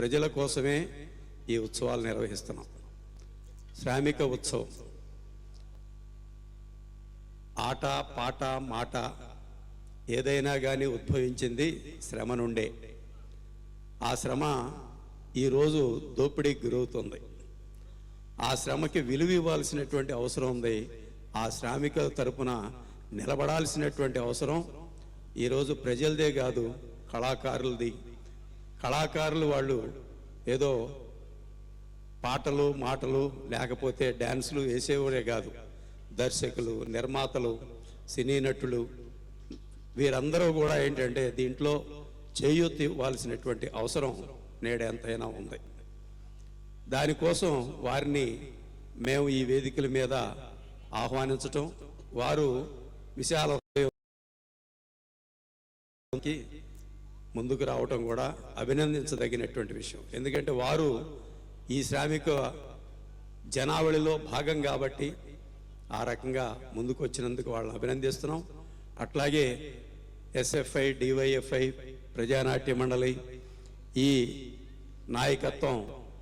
ప్రజల కోసమే ఈ ఉత్సవాలు నిర్వహిస్తున్నాం. శ్రామిక ఉత్సవం. ఆట పాట మాట ఏదైనా కానీ ఉద్భవించింది శ్రమ నుండే. ఆ శ్రమ ఈరోజు దోపిడీకి గురవుతుంది. ఆ శ్రమకి విలువ ఇవ్వాల్సినటువంటి అవసరం ఉంది. ఆ శ్రామిక తరపున నిలబడాల్సినటువంటి అవసరం ఈరోజు ప్రజలదే కాదు కళాకారులది. కళాకారులు వాళ్ళు ఏదో పాటలు మాటలు లేకపోతే డ్యాన్సులు వేసేవారే కాదు. దర్శకులు నిర్మాతలు సినీ నటులు వీరందరూ కూడా ఏంటంటే దీంట్లో చేయూతి ఇవ్వాల్సినటువంటి అవసరం నేడెంతైనా ఉంది. దానికోసం వారిని మేము ఈ వేదికల మీద ఆహ్వానించటం వారు విశాల ముందుకు రావటం కూడా అభినందించదగినటువంటి విషయం. ఎందుకంటే వారు ఈ శ్రామిక జనావళిలో భాగం కాబట్టి ఆ రకంగా ముందుకు వచ్చినందుకు వాళ్ళని అభినందిస్తున్నాం. అట్లాగే ఎస్ఎఫ్ఐ డివైఎఫ్ఐ ప్రజానాట్య మండలి ఈ నాయకత్వం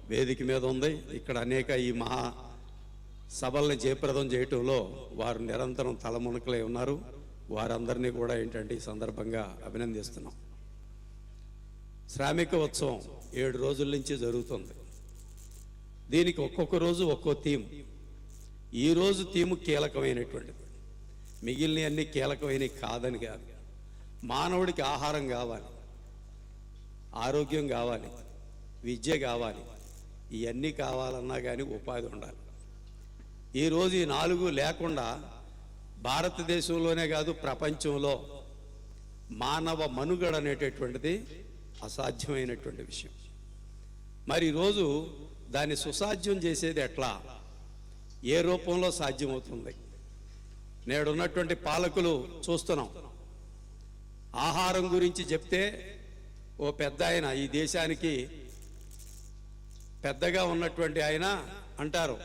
వేదిక మీద ఉంది. ఇక్కడ అనేక ఈ మహా సభల్ని జయప్రదం చేయటంలో వారు నిరంతరం తలమునకలై ఉన్నారు. వారందరినీ కూడా ఏంటంటే ఈ సందర్భంగా అభినందిస్తున్నాం. శ్రామిక ఉత్సవం ఏడు రోజుల నుంచి జరుగుతుంది. దీనికి ఒక్కొక్క రోజు ఒక్కో థీమ్. ఈ రోజు థీము కీలకమైనటువంటిది. మిగిలిన అన్ని కీలకమైనవి కాదని కాదు. మానవుడికి ఆహారం కావాలి. ఆరోగ్యం కావాలి. విద్య కావాలి. ఇవన్నీ కావాలన్నా కానీ ఉపాధి ఉండాలి. ఈరోజు ఈ నాలుగు లేకుండా భారతదేశంలోనే కాదు ప్రపంచంలో మానవ మనుగడ అనేటటువంటిది అసాధ్యమైనటువంటి విషయం. మరి ఈరోజు దాన్ని సుసాధ్యం చేసేది ఎట్లా? ఏ రూపంలో సాధ్యమవుతుంది? నేడున్నటువంటి పాలకులు చూస్తున్నాం. ఆహారం గురించి చెప్తే ఓ పెద్ద ఆయన ఈ దేశానికి పెద్దగా ఉన్నటువంటి ఆయన అంటారు.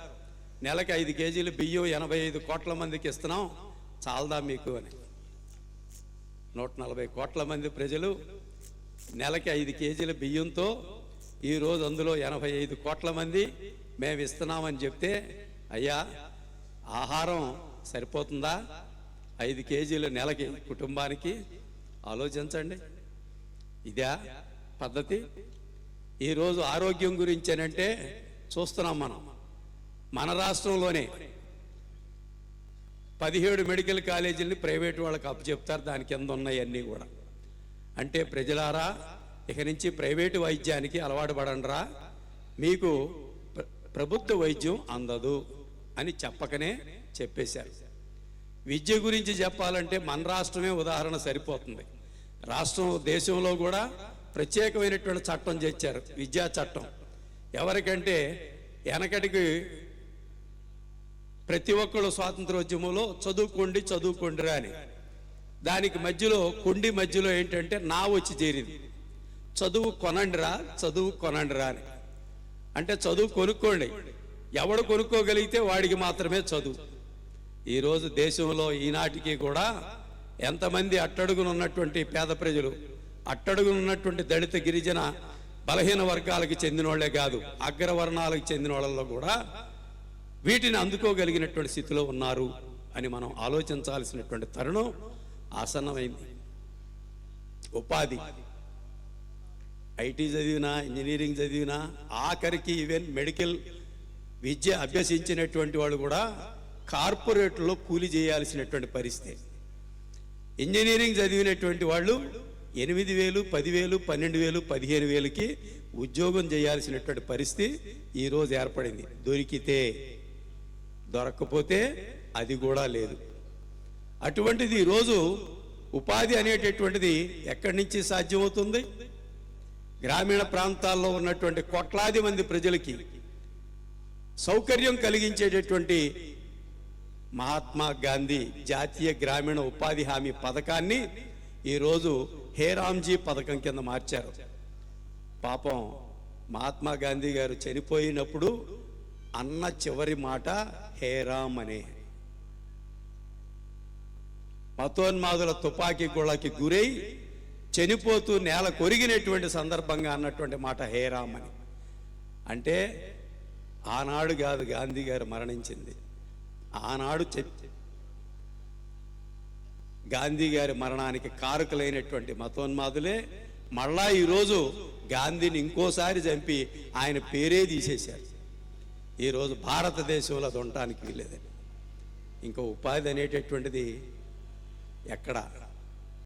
నెలకి ఐదు కేజీలు బియ్యం ఎనభై ఐదు కోట్ల మందికి ఇస్తున్నాం. చాలదా మీకు అని. నూట నలభై కోట్ల మంది ప్రజలు నెలకి ఐదు కేజీల బియ్యంతో ఈరోజు అందులో ఎనభై ఐదు కోట్ల మంది మేము ఇస్తున్నామని చెప్తే అయ్యా ఆహారం సరిపోతుందా? ఐదు కేజీలు నెలకి కుటుంబానికి ఆలోచించండి. ఇదా పద్ధతి. ఈరోజు ఆరోగ్యం గురించి అంటే చూస్తున్నాం మనం. మన రాష్ట్రంలోనే పదిహేడు మెడికల్ కాలేజీలని ప్రైవేట్ వాళ్ళకి అప్పు చెప్తారు దాని కింద ఉన్నాయన్నీ కూడా. అంటే ప్రజలారా ఇక నుంచి ప్రైవేటు వైద్యానికి అలవాటు పడండిరా. మీకు ప్రభుత్వ వైద్యం అందదు అని చెప్పకనే చెప్పేశారు. విద్య గురించి చెప్పాలంటే మన రాష్ట్రమే ఉదాహరణ సరిపోతుంది. రాష్ట్రం దేశంలో కూడా ప్రత్యేకమైనటువంటి చట్టం చేశారు విద్యా చట్టం. ఎవరికంటే వెనకటికి ప్రతి ఒక్కళ్ళు స్వాతంత్రోద్యమంలో చదువుకోండి చదువుకోండిరా అని. దానికి మధ్యలో కొండి మధ్యలో ఏంటంటే నా వచ్చి చేరింది. చదువు కొనండిరా చదువు కొనండిరా అని. అంటే చదువు కొనుక్కోండి. ఎవడు కొనుక్కోగలిగితే వాడికి మాత్రమే చదువు. ఈరోజు దేశంలో ఈనాటికి కూడా ఎంతమంది అట్టడుగున ఉన్నటువంటి పేద ప్రజలు అట్టడుగున ఉన్నటువంటి దళిత గిరిజన బలహీన వర్గాలకు చెందిన వాళ్ళే కాదు అగ్రవర్ణాలకు చెందిన వాళ్ళలో కూడా వీటిని అందుకోగలిగినటువంటి స్థితిలో ఉన్నారు అని మనం ఆలోచించాల్సినటువంటి తరుణం. ఆసన్నమైంది. ఉపాధి. ఐటీ చదివినా ఇంజనీరింగ్ చదివినా ఆఖరికి ఈవెన్ మెడికల్ విద్య అభ్యసించినటువంటి వాళ్ళు కూడా కార్పొరేట్లో కూలి చేయాల్సినటువంటి పరిస్థితి. ఇంజనీరింగ్ చదివినటువంటి వాళ్ళు ఎనిమిది వేలు పదివేలు పన్నెండు వేలు పదిహేను వేలకి ఉద్యోగం చేయాల్సినటువంటి పరిస్థితి ఈరోజు ఏర్పడింది. దొరికితే దొరక్కపోతే అది కూడా లేదు. అటువంటిది ఈరోజు ఉపాధి అనేటటువంటిది ఎక్కడి నుంచి సాధ్యమవుతుంది? గ్రామీణ ప్రాంతాల్లో ఉన్నటువంటి కోట్లాది మంది ప్రజలకి సౌకర్యం కలిగించేటటువంటి మహాత్మా గాంధీ జాతీయ గ్రామీణ ఉపాధి హామీ పథకాన్ని ఈరోజు హేరాంజీ పథకం కింద మార్చారు. పాపం మహాత్మా గాంధీ గారు చనిపోయినప్పుడు అన్న చివరి మాట హేరామ్ అనే. మతోన్మాదుల తుపాకీ గోళకి గురై చనిపోతూ నేల కొరిగినటువంటి సందర్భంగా అన్నటువంటి మాట హే అంటే ఆనాడు కాదు గాంధీ గారు మరణించింది. ఆనాడు గాంధీ గారి మరణానికి కారకులైనటువంటి మతోన్మాదులే మళ్ళా ఈరోజు గాంధీని ఇంకోసారి చంపి ఆయన పేరే తీసేశారు. ఈరోజు భారతదేశంలో అది ఉండటానికి వీలేదని ఇంకా ఉపాధి అనేటటువంటిది ఎక్కడ?